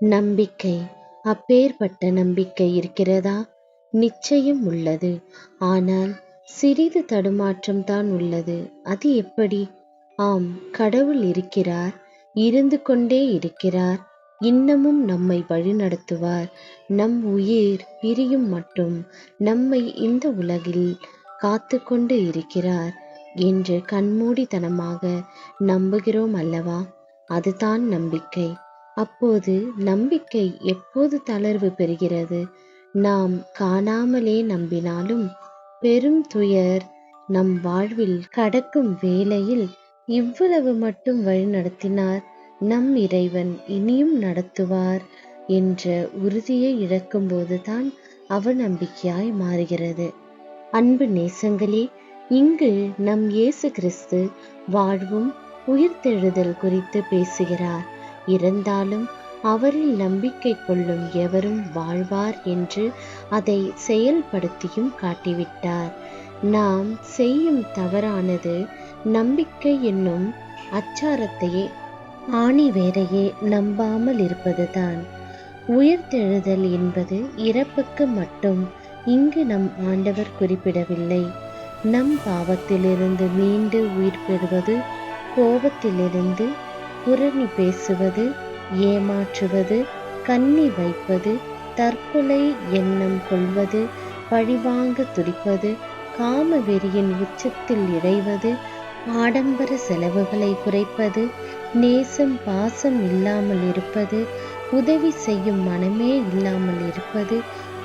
நம்பிக்கை. அப்பேற்பட்ட நம்பிக்கை இருக்கிறதா? நிச்சயம் உள்ளது. ஆனால் சிறிது தடுமாற்றம் தான் உள்ளது. அது எப்படி? ஆம் கடவுள் இருக்கிறார் இருந்து கொண்டே இருக்கிறார் இன்னமும் நம்மை வழிநடத்துவார். நம் உயிர் பிரியும் மட்டும் நம்மை இந்த உலகில் காத்து கொண்டு இருக்கிறார் என்று கண்மூடித்தனமாக நம்புகிறோம் அல்லவா? அதுதான் நம்பிக்கை. அப்போது நம்பிக்கை எப்போது தளர்வு பெறுகிறது? நாம் காணாமலே நம்பினாலும் பெரும் துயர் நம் வாழ்வில் கடக்கும் வேளையில் இவ்வளவு மட்டும் வழிநடத்தினார் நம் இறைவன் இனியும் நடத்துவார் என்ற உறுதியை இழக்கும்போதுதான் அவநம்பிக்கையாய் மாறுகிறது. அன்பு நேசங்களே இங்கு நம் இயேசு கிறிஸ்து வாழ்வும் உயிர்த்தெழுதல் குறித்து பேசுகிறார். இருந்தாலும் அவரில் நம்பிக்கை கொள்ளும் எவரும் வாழ்வார் என்று அதை செயல்படுத்தியும் காட்டிவிட்டார். நாம் செய்யும் தவறானது நம்பிக்கை என்னும் அச்சாரத்தையே ஆணி வேறையே நம்பாமல் இருப்பதுதான். உயிர்த்தெழுதல் என்பது இறப்புக்கு மட்டும் இங்கு நம் ஆண்டவர் குறிப்பிடவில்லை. நம் பாவத்திலிருந்து மீண்டு உயிர் பெறுவது கோபத்திலிருந்து புரணி பேசுவது ஏமாற்றுவது கண்ணி வைப்பது தற்கொலை எண்ணம் கொள்வது பழிவாங்க துடிப்பது காம வெறியின் உச்சத்தில் இடைவது ஆடம்பர செலவுகளை குறைப்பது நேசம் பாசம் இல்லாமல் இருப்பது உதவி செய்யும் மனமே இல்லாமல் இருப்பது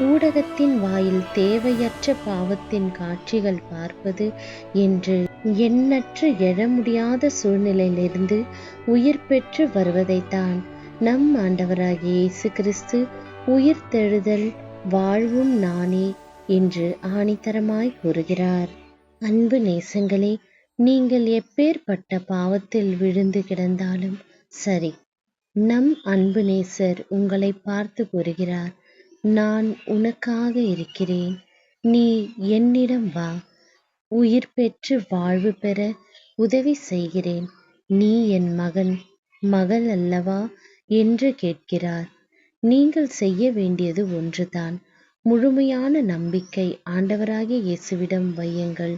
ஊடகத்தின் வாயில் தேவையற்ற பாவத்தின் காட்சிகள் பார்ப்பது என்று எண்ணற்று எழ முடியாத சூழ்நிலையிலிருந்து உயிர் பெற்று வருவதைத்தான் நம் ஆண்டவராகிய இயேசு கிறிஸ்து உயிர் தெழுதல் வாழ்வும் நானே என்று ஆணித்தரமாய் கூறுகிறார். அன்பு நேசங்களே நீங்கள் எப்பேற்பட்ட பாவத்தில் விழுந்து கிடந்தாலும் சரி நம் அன்பு நேசர் உங்களை பார்த்து கூறுகிறார் நான் உனக்காக இருக்கிறேன் நீ என்னிடம் வா உயிர் பெற்று வாழ்வு பெற உதவி செய்கிறேன். நீ என் மகன் மகள் அல்லவா? என்று கேட்கிறார். நீங்கள் செய்ய வேண்டியது ஒன்றுதான். முழுமையான நம்பிக்கை ஆண்டவராகிய இயேசுவிடம் வையுங்கள்.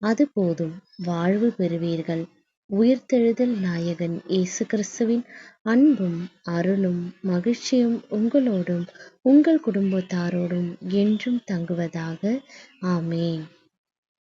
அது போதும். வாழ்வு பெறுவீர்கள். உயிர்த்தெழுதல் நாயகன் இயேசு கிறிஸ்துவின் அன்பும் அருளும் மகிழ்ச்சியும் உங்களோடும் உங்கள் குடும்பத்தாரோடும் என்றும் தங்குவதாக. ஆமேன்.